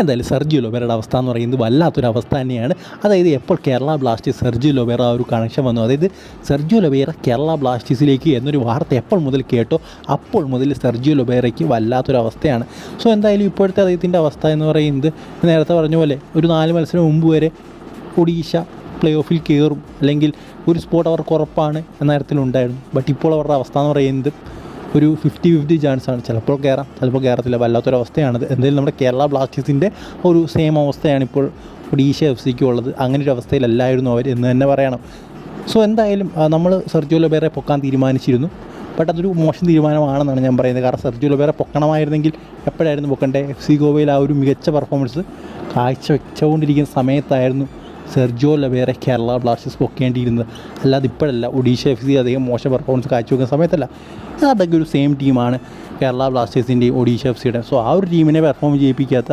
എന്തായാലും സെർജിയോ ലൊബേറയുടെ അവസ്ഥ എന്ന് പറയുന്നത് വല്ലാത്തൊരു അവസ്ഥ തന്നെയാണ്. അതായത് എപ്പോൾ കേരള ബ്ലാസ്റ്റേഴ്സ് സെർജിയോ ലൊബേറ ഒരു കണക്ഷൻ വന്നു. അതായത് സെർജിയോ ലൊബേറ കേരള ബ്ലാസ്റ്റേഴ്സിലേക്ക് എന്നൊരു വാർത്ത എപ്പോൾ മുതൽ കേട്ടോ അപ്പോൾ മുതൽ സെർജിയോ ലൊബേറയ്ക്ക് വല്ലാത്തൊരു അവസ്ഥയാണ്. സോ എന്തായാലും ഇപ്പോഴത്തെ അദ്ദേഹത്തിന്റെ അവസ്ഥ എന്ന് പറയുന്നത് നേരത്തെ പറഞ്ഞ പോലെ ഒരു നാല് മത്സരം മുമ്പ് വരെ ഒഡീഷ പ്ലേ ഓഫിൽ കയറും അല്ലെങ്കിൽ ഒരു സ്പോട്ട് അവർക്ക് ഉറപ്പാണ് എന്ന തരത്തിലുണ്ടായിരുന്നു. ബട്ട് ഇപ്പോൾ അവരുടെ അവസ്ഥ എന്ന് പറയുന്നത് ഒരു ഫിഫ്റ്റി ഫിഫ്റ്റി ചാൻസ് ആണ്. ചിലപ്പോൾ കയറാം ചിലപ്പോൾ കയറത്തില്ല വല്ലാത്തൊരവസ്ഥയാണത്. എന്തായാലും നമ്മുടെ കേരള ബ്ലാസ്റ്റേഴ്സിന്റെ ഒരു സെയിം അവസ്ഥയാണ് ഇപ്പോൾ ഒഡീഷ എഫ് സിക്ക് ഉള്ളത്. അങ്ങനെ ഒരു അവസ്ഥയിലല്ലായിരുന്നു അവർ എന്ന് തന്നെ പറയണം. സോ എന്തായാലും നമ്മൾ സെർജിയോ ലൊബേറെ പൊക്കാൻ തീരുമാനിച്ചിരുന്നു. ബട്ട് അതൊരു മോശം തീരുമാനമാണെന്നാണ് ഞാൻ പറയുന്നത്. കാരണം സെർജിയോ ലൊബേറെ പൊക്കണമായിരുന്നെങ്കിൽ എപ്പോഴായിരുന്നു പൊക്കണ്ടേ? എഫ് സി ഗോവയിൽ ആ ഒരു മികച്ച പെർഫോമൻസ് കാഴ്ച വെച്ചുകൊണ്ടിരിക്കുന്ന സമയത്തായിരുന്നു സെർജിയോ ലവേറെ കേരള ബ്ലാസ്റ്റേഴ്സ് പൊക്കേണ്ടിയിരുന്നത്. അല്ലാതെ ഇപ്പോഴല്ല. ഒഡീഷ എഫ് സി അധികം മോശം പെർഫോമൻസ് കാഴ്ചവെക്കുന്ന സമയത്തല്ല. അതൊക്കെ ഒരു സെയിം ടീമാണ് കേരള ബ്ലാസ്റ്റേഴ്സിന്റെയും ഒഡീഷ എഫ് സിയുടെ സോ ആ ഒരു ടീമിനെ പെർഫോം ചെയ്യിപ്പിക്കാത്ത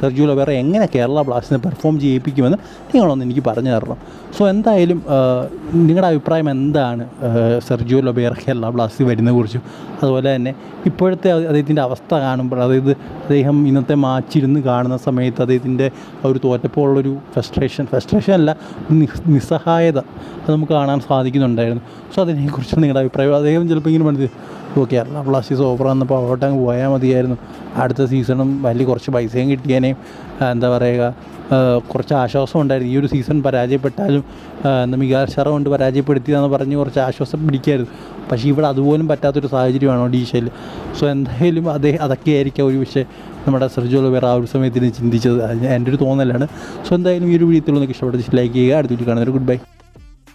സെർജിയോ ലൊബേറ എങ്ങനെ കേരള ബ്ലാസ്റ്റിനെ പെർഫോം ചെയ്യിപ്പിക്കുമെന്ന് നിങ്ങളൊന്ന് എനിക്ക് പറഞ്ഞു തരണം. സോ എന്തായാലും നിങ്ങളുടെ അഭിപ്രായം എന്താണ്? സെർജു ലൊബേറ കേരള ബ്ലാസ്റ്റേഴ്സ് വരുന്നതിനെക്കുറിച്ചും? അതുപോലെ തന്നെ ഇപ്പോഴത്തെ അദ്ദേഹത്തിന്റെ അവസ്ഥ കാണുമ്പോൾ അതായത് അദ്ദേഹം ഇന്നത്തെ മാച്ച് ഇരുന്ന് കാണുന്ന സമയത്ത് അദ്ദേഹത്തിന്റെ ഒരു തോറ്റപ്പോഴുള്ളൊരു ഫ്രസ്ട്രേഷൻ ഫ്രസ്ട്രേഷൻ അല്ല നിസ്സഹായത അത് നമുക്ക് കാണാൻ സാധിക്കുന്നുണ്ടായിരുന്നു. സോ അതിനെക്കുറിച്ച് നിങ്ങളുടെ അഭിപ്രായം അദ്ദേഹം ചിലപ്പോൾ ഇങ്ങനെ മനസ്സിൽ ഓ കേരള ബ്ലാസ്റ്റേഴ്സ് ഓഫർ വന്നപ്പോൾ അവിടെ അങ്ങ് പോയാൽ മതിയായിരുന്നു. അടുത്ത സീസണും വലിയ കുറച്ച് പൈസയും കിട്ടിയാനേയും എന്താ പറയുക കുറച്ച് ആശ്വാസം ഉണ്ടായിരുന്നു. ഈ ഒരു സീസൺ പരാജയപ്പെട്ടാലും എന്താ മികാൽ ഷറ കൊണ്ട് പരാജയപ്പെടുത്തിയതെന്ന് പറഞ്ഞ് കുറച്ച് ആശ്വാസം പിടിക്കായിരുന്നു. പക്ഷേ ഇവിടെ അതുപോലും പറ്റാത്തൊരു സാഹചര്യമാണ് ഒഡീഷയിൽ സോ എന്തായാലും അതേ അതൊക്കെ ആയിരിക്കാം ഒരു പക്ഷേ നമ്മുടെ സെർജോ വേറെ ആ ഒരു സമയത്തിന് ചിന്തിച്ചത്. എന്റെ ഒരു തോന്നലാണ്. സോ എന്തായാലും ഈ ഒരു വീഡിയോ നിങ്ങൾക്ക് ഇഷ്ടപ്പെട്ടത് ലൈക്ക് ചെയ്യുക. അടുത്ത വീട്ടിൽ കാണുന്നൊരു ഗുഡ് ബൈ.